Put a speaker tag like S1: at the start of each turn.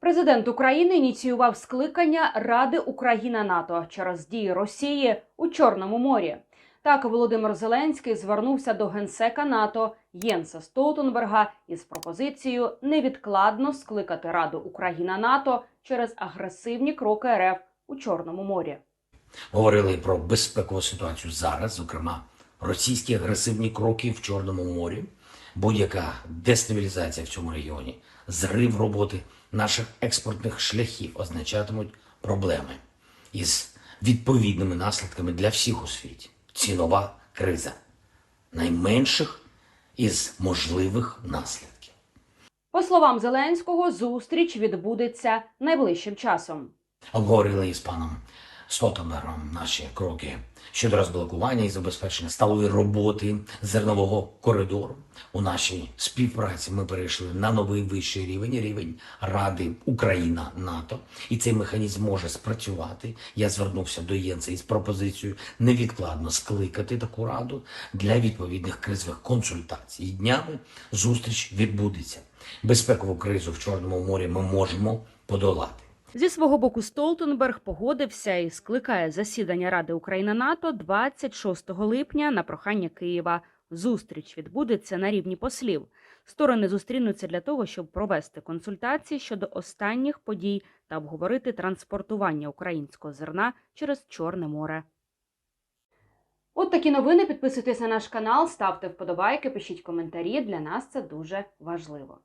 S1: Президент України ініціював скликання Ради Україна НАТО через дії Росії у Чорному морі. Так, Володимир Зеленський звернувся до генсека НАТО Єнса Столтенберга із пропозицією невідкладно скликати Раду Україна НАТО через агресивні кроки РФ у Чорному морі.
S2: Говорили про безпекову ситуацію зараз, зокрема, російські агресивні кроки в Чорному морі, будь-яка дестабілізація в цьому регіоні, зрив роботи наших експортних шляхів означатимуть проблеми із відповідними наслідками для всіх у світі. Цінова криза найменших із можливих наслідків.
S1: По словам Зеленського, зустріч відбудеться найближчим часом.
S2: Обговорили із паном Столтенбергом наші кроки щодо розблокування і забезпечення сталої роботи зернового коридору. У нашій співпраці ми перейшли на новий вищий рівень, рівень Ради Україна НАТО, і цей механізм може спрацювати. Я звернувся до Єнса із пропозицією невідкладно скликати таку раду для відповідних кризових консультацій. І днями зустріч відбудеться. Безпекову кризу в Чорному морі ми можемо подолати.
S1: Зі свого боку, Столтенберг погодився і скликає засідання Ради Україна НАТО 26 липня на прохання Києва. Зустріч відбудеться на рівні послів. Сторони зустрінуться для того, щоб провести консультації щодо останніх подій та обговорити транспортування українського зерна через Чорне море. От такі новини. Підписуйтесь на наш канал, ставте вподобайки, пишіть коментарі. Для нас це дуже важливо.